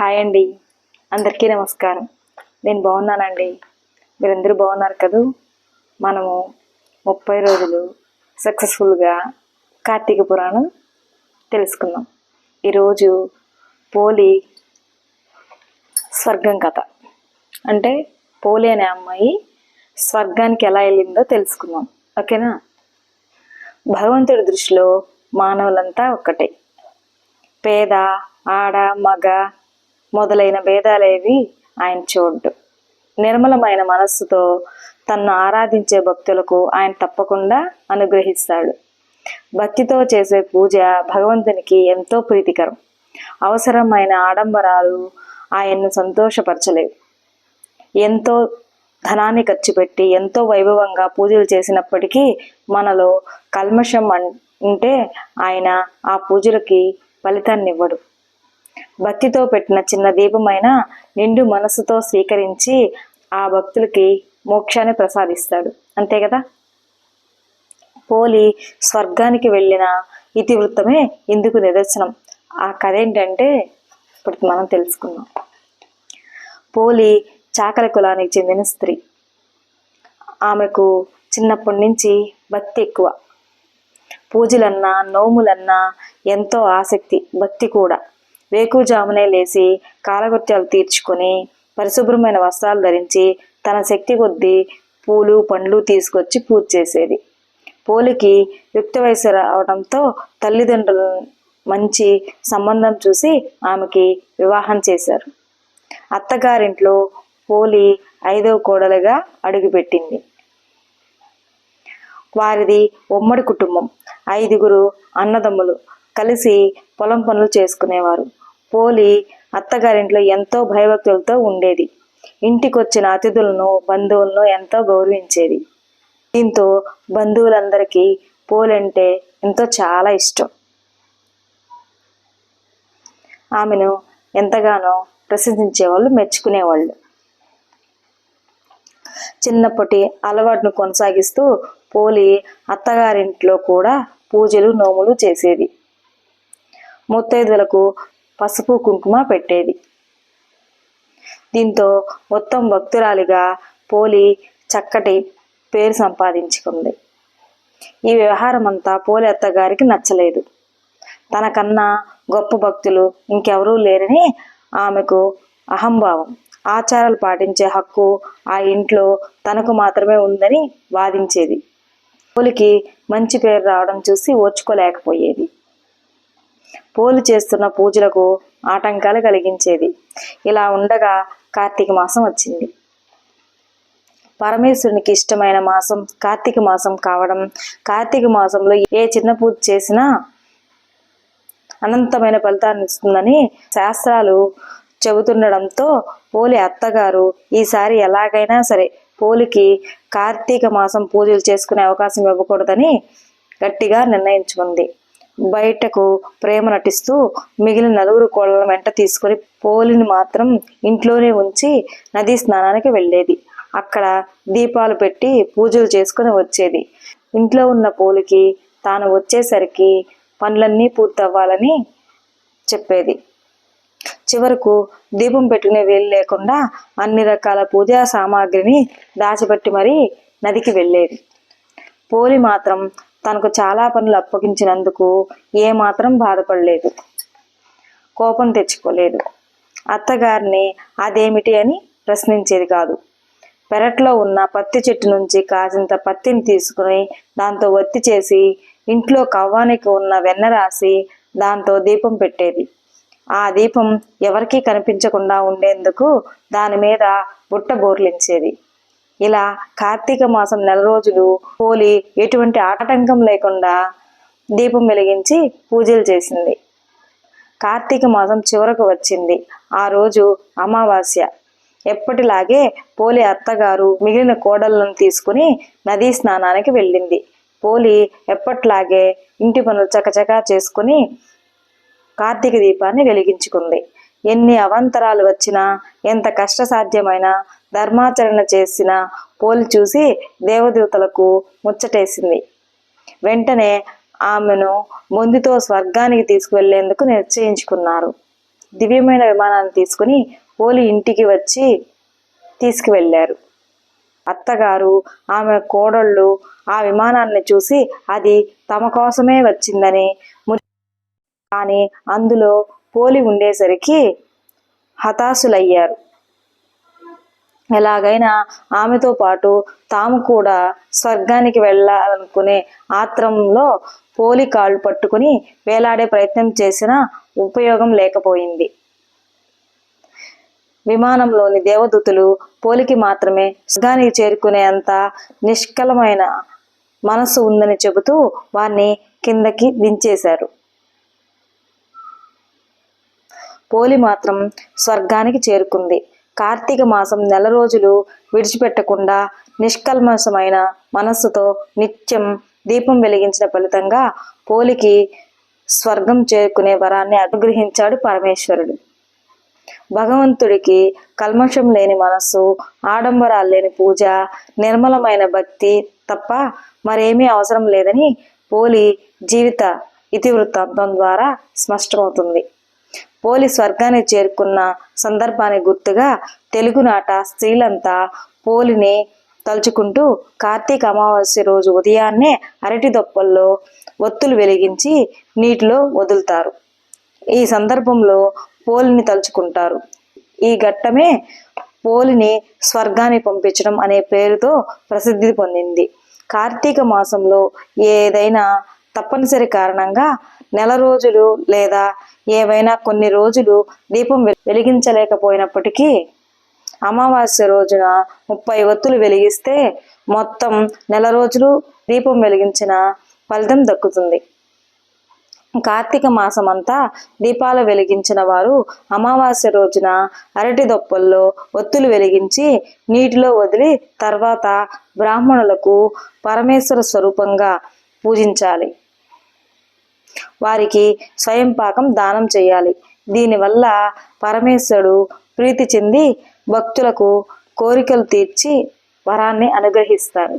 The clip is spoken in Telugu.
హాయ్ అండి. అందరికీ నమస్కారం. నేను బాగున్నానండి. మీరందరూ బాగున్నారు కదూ? మనము ముప్పై రోజులు సక్సెస్ఫుల్గా కార్తీక పురాణం తెలుసుకుందాం. ఈరోజు పోలి స్వర్గం కథ. అంటే పోలి అనే అమ్మాయి స్వర్గానికి ఎలా వెళ్ళిందో తెలుసుకుందాం. ఓకేనా? భగవంతుడి దృష్టిలో మానవులంతా ఒక్కటే. పేద ఆడ మగ మొదలైన భేదాలేవి ఆయన చూడ్డు. నిర్మలమైన మనస్సుతో తన్ను ఆరాధించే భక్తులకు ఆయన తప్పకుండా అనుగ్రహిస్తాడు. భక్తితో చేసే పూజ భగవంతునికి ఎంతో ప్రీతికరం. అవసరమైన ఆడంబరాలు ఆయన్ను సంతోషపరచలేవు. ఎంతో ధనాన్ని ఖర్చు పెట్టి ఎంతో వైభవంగా పూజలు చేసినప్పటికీ మనలో కల్మషం అంటే ఉంటే ఆయన ఆ పూజలకి ఫలితాన్ని ఇవ్వడు భక్తితో పెట్టిన చిన్న దీపమైన నిండు మనసుతో స్వీకరించి ఆ భక్తులకి మోక్షాన్ని ప్రసాదిస్తాడు. అంతే కదా? పోలి స్వర్గానికి వెళ్ళిన ఇతివృత్తమే ఇందుకు నిదర్శనం. ఆ కథ ఏంటంటే ఇప్పుడు మనం తెలుసుకుందాం. పోలి చాకలి కులానికి చెందిన స్త్రీ. ఆమెకు చిన్నప్పటి నుంచి భక్తి ఎక్కువ. పూజలన్నా నోములన్నా ఎంతో ఆసక్తి భక్తి కూడా. వేకుజామునే లేచి కాలకృత్యాలు తీర్చుకొని పరిశుభ్రమైన వస్త్రాలు ధరించి తన శక్తి కొద్దీ పూలు పండ్లు తీసుకొచ్చి పూజ చేసేది. పోలికి యుక్త వయసు రావడంతో తల్లిదండ్రులు మంచి సంబంధం చూసి ఆమెకి వివాహం చేశారు. అత్తగారింట్లో పోలి ఐదవ కోడలుగా అడుగుపెట్టింది. వారిది ఉమ్మడి కుటుంబం. ఐదుగురు అన్నదమ్ములు కలిసి పొలం పనులు చేసుకునేవారు. పోలి అత్తగారింట్లో ఎంతో భయభక్తులతో ఉండేది. ఇంటికొచ్చిన అతిథులను బంధువులను ఎంతో గౌరవించేది. దీంతో బంధువులందరికీ పోలంటే ఎంతో చాలా ఇష్టం. ఆమెను ఎంతగానో ప్రశంసించేవాళ్ళు మెచ్చుకునేవాళ్ళు. చిన్నప్పటి అలవాటును కొనసాగిస్తూ పోలి అత్తగారింట్లో కూడా పూజలు నోములు చేసేది. ముత్తైదులకు పసుపు కుంకుమ పెట్టేది. దీంతో మొత్తం భక్తురాలిగా పోలి చక్కటి పేరు సంపాదించుకుంది. ఈ వ్యవహారం అంతా పోలి అత్తగారికి నచ్చలేదు. తనకన్నా గొప్ప భక్తులు ఇంకెవరూ లేరని ఆమెకు అహంభావం. ఆచారాలు పాటించే హక్కు ఆ ఇంట్లో తనకు మాత్రమే ఉందని వాదించేది. పోలికి మంచి పేరు రావడం చూసి ఓర్చుకోలేకపోయేది. పోలు చేస్తున్న పూజలకు ఆటంకాలు కలిగించేది. ఇలా ఉండగా కార్తీక మాసం వచ్చింది. పరమేశ్వరునికి ఇష్టమైన మాసం కార్తీక మాసం కావడం కార్తీక మాసంలో ఏ చిన్న పూజ చేసినా అనంతమైన ఫలితాన్ని ఇస్తుందని శాస్త్రాలు చెబుతుండడంతో పోలి అత్తగారు ఈసారి ఎలాగైనా సరే పోలికి కార్తీక మాసం పూజలు చేసుకునే అవకాశం ఇవ్వకూడదని గట్టిగా నిర్ణయించుకుంది. బయటకు ప్రేమ నటిస్తూ మిగిలిన నలుగురు కోళ్ళను వెంట తీసుకొని పోలిని మాత్రం ఇంట్లోనే ఉంచి నదీ స్నానానికి వెళ్ళేది. అక్కడ దీపాలు పెట్టి పూజలు చేసుకుని వచ్చేది. ఇంట్లో ఉన్న పోలికి తాను వచ్చేసరికి పనులన్నీ పూర్తవ్వాలని చెప్పేది. చివరకు దీపం పెట్టుకునే వేలు లేకుండా అన్ని రకాల పూజా సామాగ్రిని దాచిపెట్టి మరీ నదికి వెళ్ళేది. పోలి మాత్రం తనకు చాలా పనులు అప్పగించినందుకు ఏమాత్రం బాధపడలేదు. కోపం తెచ్చుకోలేదు. అత్తగారిని అదేమిటి అని ప్రశ్నించేది కాదు. పెరట్లో ఉన్న పత్తి చెట్టు నుంచి కాసింత పత్తిని తీసుకుని దాంతో ఒత్తి చేసి ఇంట్లో కవ్వానికి ఉన్న వెన్న రాసి దాంతో దీపం పెట్టేది. ఆ దీపం ఎవరికీ కనిపించకుండా ఉండేందుకు దాని మీద బుట్ట బోర్లించేది. ఇలా కార్తీక మాసం నెల రోజులు పోలి ఎటువంటి ఆటంకం లేకుండా దీపం వెలిగించి పూజలు చేసింది. కార్తీక మాసం చివరకు వచ్చింది. ఆ రోజు అమావాస్య. ఎప్పటిలాగే పోలి అత్తగారు మిగిలిన కోడళ్ళను తీసుకుని నదీ స్నానానికి వెళ్ళింది. పోలి ఎప్పట్లాగే ఇంటి పనులు చకచకా చేసుకుని కార్తీక దీపాన్ని వెలిగించుకుంది. ఎన్ని అవంతరాలు వచ్చినా ఎంత కష్టసాధ్యమైనా ధర్మాచరణ చేసిన పోలి చూసి దేవదూతలకు ముచ్చటేసింది. వెంటనే ఆమెను మొందితో స్వర్గానికి తీసుకువెళ్ళేందుకు నిశ్చయించుకున్నారు. దివ్యమైన విమానాన్ని తీసుకుని పోలి ఇంటికి వచ్చి తీసుకువెళ్ళారు. అత్తగారు ఆమె కోడళ్ళు ఆ విమానాన్ని చూసి అది తమ కోసమే వచ్చిందని కానీ అందులో పోలి ఉండేసరికి హతాశులయ్యారు. ఎలాగైనా ఆమెతో పాటు తాము కూడా స్వర్గానికి వెళ్ళాలనుకునే ఆత్రంలో పోలి కాళ్ళు పట్టుకుని వేలాడే ప్రయత్నం చేసినా ఉపయోగం లేకపోయింది. విమానంలోని దేవదూతులు పోలికి మాత్రమే స్వర్గానికి చేరుకునేంత నిష్కలమైన మనసు ఉందని చెబుతూ వారిని కిందకి దించేశారు. పోలి మాత్రం స్వర్గానికి చేరుకుంది. కార్తీక మాసం నెల రోజులు విడిచిపెట్టకుండా నిష్కల్మషమైన మనస్సుతో నిత్యం దీపం వెలిగించిన ఫలితంగా పోలికి స్వర్గం చేరుకునే వరాన్ని అనుగ్రహించాడు పరమేశ్వరుడు. భగవంతుడికి కల్మషం లేని మనస్సు ఆడంబరాలు లేని పూజ నిర్మలమైన భక్తి తప్ప మరేమీ అవసరం లేదని పోలి జీవిత ఇతివృత్తాంతం ద్వారా స్పష్టమవుతుంది. పోలి స్వర్గాన్ని చేరుకున్న సందర్భాన్ని గుర్తుగా తెలుగునాట స్త్రీలంతా పోలిని తలుచుకుంటూ కార్తీక అమావాస్య రోజు ఉదయాన్నే అరటి దొప్పల్లో ఒత్తులు వెలిగించి నీటిలో వదులుతారు. ఈ సందర్భంలో పోలిని తలుచుకుంటారు. ఈ ఘట్టమే పోలిని స్వర్గాన్ని పంపించడం అనే పేరుతో ప్రసిద్ధి పొందింది. కార్తీక మాసంలో ఏదైనా తప్పనిసరి కారణంగా నెల రోజులు లేదా ఏవైనా కొన్ని రోజులు దీపం వె- వెలిగించలేకపోయినప్పటికీ అమావాస్య రోజున ముప్పై ఒత్తులు వెలిగిస్తే మొత్తం నెల రోజులు దీపం వెలిగించిన ఫలితం దక్కుతుంది. కార్తీక మాసమంతా దీపాలు వెలిగించిన వారు అమావాస్య రోజున అరటి దొప్పల్లో ఒత్తులు వెలిగించి నీటిలో వదిలి తర్వాత బ్రాహ్మణులకు పరమేశ్వర స్వరూపంగా పూజించాలి. వారికి స్వయం పాకం దానం చేయాలి. దీనివల్ల పరమేశ్వరుడు ప్రీతి చెంది భక్తులకు కోరికలు తీర్చి వరాన్ని అనుగ్రహిస్తారు.